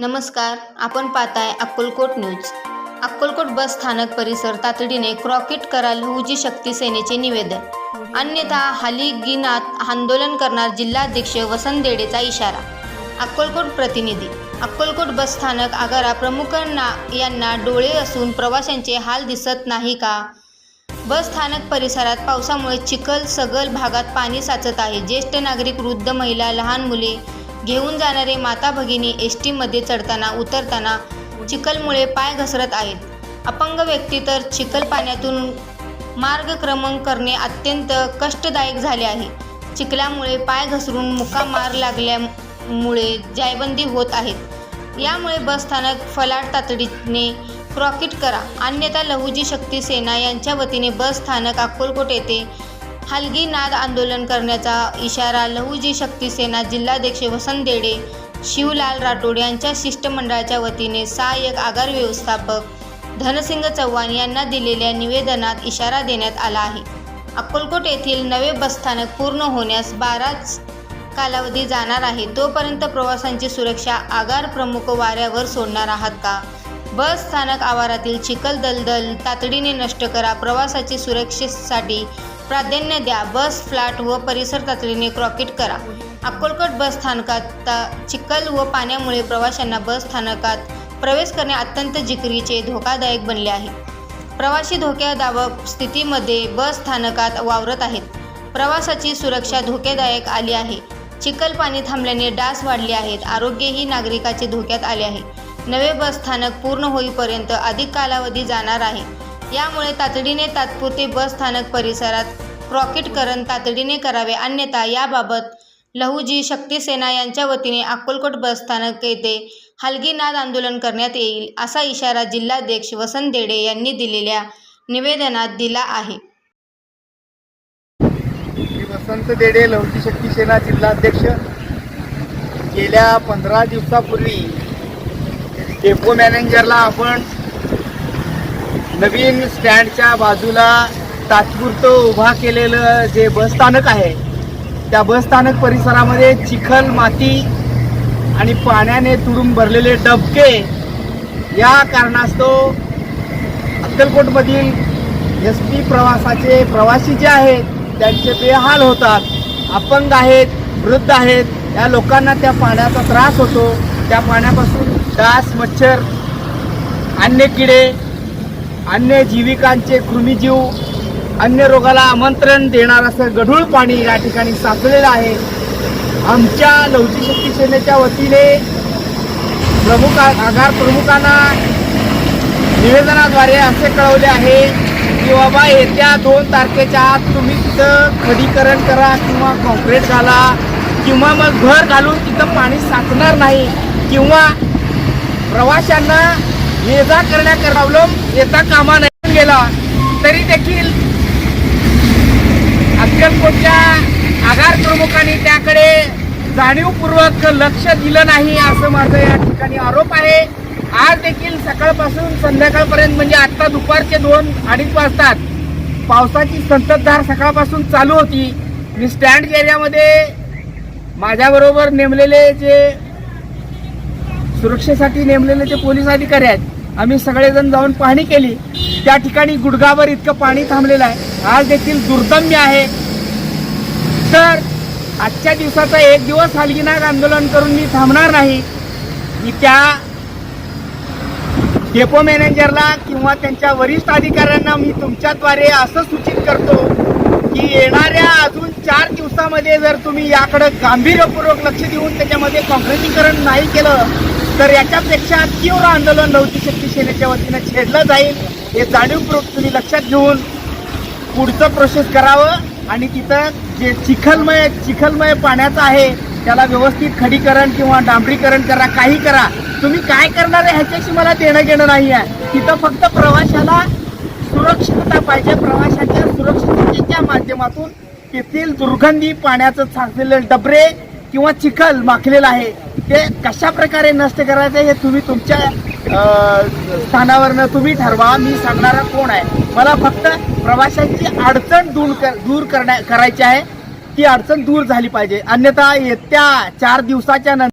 नमस्कार आपण पाहताय अक्कलकोट न्यूज. अक्कलकोट बस स्थानक परिसर तातडीने क्रॉकेट करा लहुजी शक्ती सेनेचे निवेदन. अन्यथा हालीगिनात आंदोलन करणार जिल्हाध्यक्ष वसंत देडेचा इशारा. अक्कलकोट प्रतिनिधी अक्कलकोट बस स्थानक आगारा प्रमुखांना यांना डोळे असून प्रवाशांचे हाल दिसत नाही का? बस स्थानक परिसरात पावसामुळे चिखल सगल भागात पाणी साचत आहे. ज्येष्ठ नागरिक वृद्ध महिला लहान मुले घेऊन जाणारे माता भगिनी एस टीमध्ये चढताना उतरताना चिखलमुळे पाय घसरत आहेत. अपंग व्यक्ती तर चिखल पाण्यातून मार्गक्रमण करणे अत्यंत कष्टदायक झाले आहे. चिखलामुळे पाय घसरून मुका मार लागल्यामुळे जायबंदी होत आहेत यामुळे बस स्थानक फलाट तातडीने क्रॉकेट करा. अन्यथा लहुजी शक्ती सेना यांच्या वतीने बस स्थानक अक्कलकोट येथे हलगी नाद आंदोलन करण्याचा इशारा लहुजी शक्ती सेना जिल्हाध्यक्ष वसंत देडे शिवलाल राठोड यांच्या शिष्टमंडळाच्या वतीने सहाय्यक आगार व्यवस्थापक धनसिंग चव्हाण यांना दिलेल्या निवेदनात इशारा देण्यात आला आहे. अक्कलकोट येथील नवे बसस्थानक पूर्ण होण्यास बाराच कालावधी जाणार आहे. तोपर्यंत प्रवाशांची सुरक्षा आगार प्रमुख वाऱ्यावर सोडणार आहात का? बस स्थानक आवारातील चिखल दलदल तातडीने नष्ट करा. प्रवासाची सुरक्षेसाठी प्राधान्य द्या. बस फ्लॅट व परिसर तातडीने क्रॉकेट करा. अक्कलकोट बस स्थानकात ता- चिखल व पाण्यामुळे प्रवाशांना बस स्थानकात प्रवेश करणे अत्यंत जिकरीचे धोकादायक बनले आहे. प्रवासी धोक्यादायक स्थितीमध्ये बस स्थानकात वावरत आहेत. प्रवासाची सुरक्षा धोक्यादायक आली आहे. चिखल पाणी थांबल्याने डास वाढले आहेत. आरोग्यही नागरिकाचे धोक्यात आले आहे. नवे बस स्थानक पूर्ण होईपर्यंत अधिक कालावधी जाणार आहे. यामुळे तातडीने तात्पुरते बस स्थानक परिसरात रॉकेटकरण तातडीने करावे. अन्यथा याबाबत लहुजी शक्ती सेना यांच्या वतीने अक्कलकोट बस स्थानक येथे हलगीनाद आंदोलन करण्यात येईल असा इशारा जिल्हाध्यक्ष वसंत देडे यांनी दिलेल्या निवेदनात दिला आहे. वसंत देडे लहूजी शक्ती सेना जिल्हाध्यक्ष. गेल्या पंधरा दिवसापूर्वी डेपो मॅनेजरला आपण नवीन स्टँडच्या बाजूला तात्पुरतं उभा केलेलं जे बसस्थानक आहे त्या बसस्थानक परिसरामध्ये चिखल माती आणि पाण्याने तुडून भरलेले डबके या कारणास्तव अक्कलकोटमधील एस टी प्रवासाचे प्रवासी जे आहेत त्यांचे बेहाल होतात. अपंग आहेत वृद्ध आहेत या लोकांना त्या पाण्याचा त्रास होतो. त्या पाण्यापासून डास मच्छर अन्य किडे अन्य जीविकांचे कृमीजीव अन्य रोगाला आमंत्रण देणार असं गढूळ पाणी या ठिकाणी साचलेलं आहे. आमच्या लवची शक्ती सेनेच्या वतीने प्रमुख आगार प्रमुखांना निवेदनाद्वारे असे कळवले आहे की बाबा येत्या दोन तारखेच्या आत तुम्ही तिथं खडीकरण करा किंवा कॉन्क्रीट घाला किंवा मग घर घालून तिथं पाणी साचणार नाही किंवा प्रवाशांना ये जा करण्याकरता येता कामा नाही. गेला. तरी देखील अक्कलकोटच्या आगार प्रमुखांनी त्याकडे जाणीवपूर्वक लक्ष दिलं नाही असं माझं या ठिकाणी आरोप आहे. आज देखील सकाळपासून संध्याकाळपर्यंत म्हणजे आत्ता दुपारचे दोन अडीच वाजतात. पावसाची संततधार सकाळपासून चालू होती. मी स्टँड एरियामध्ये माझ्याबरोबर नेमलेले जे सुरक्षेसाठी नेमलेले जे पोलीस अधिकारी आहेत आम्ही सगळेजण जाऊन पाहणी केली. त्या ठिकाणी गुडगावर इतकं पाणी थांबलेलं आहे. आज देखील दुर्दम्य आहे. तर आजच्या दिवसाचा एक दिवस हलगीनाग आंदोलन करून मी थांबणार नाही. मी त्या डेपो मॅनेजरला किंवा त्यांच्या वरिष्ठ अधिकाऱ्यांना मी तुमच्याद्वारे असं सूचित करतो की येणाऱ्या अजून चार दिवसामध्ये जर तुम्ही याकडे गांभीर्यपूर्वक लक्ष देऊन त्याच्यामध्ये काँक्रिटीकरण नाही केलं तर याच्यापेक्षा तीव्र आंदोलन लवची शक्ती सेनेच्या वतीनं छेडलं जाईल. हे जाणीवपूर्वक तुम्ही लक्षात घेऊन पुढचं प्रोसेस करावं. आणि तिथं जे चिखलमय चिखलमय पाण्याचं आहे त्याला व्यवस्थित खडीकरण किंवा डांबरीकरण करा काही करा. तुम्ही काय करणार आहे ह्याच्याशी मला देणं घेणं नाही आहे. तिथं फक्त प्रवाशाला सुरक्षितता पाहिजे. प्रवाशाच्या सुरक्षिततेच्या माध्यमातून तेथील दुर्गंधी पाण्याचं साचलेलं डबरे किंवा चिखल माखलेलं आहे ते कशा प्रकारे नष्ट करायचं हे तुम्ही तुमच्या स्थानावरनं तुम्ही ठरवा मी सांगणारा कोण आहे. मला फक्त प्रवाशांची अडचण दूर कर दूर करण्या करायची आहे. ती अडचण दूर झाली पाहिजे. अन्यथा येत्या चार दिवसाच्या नंतर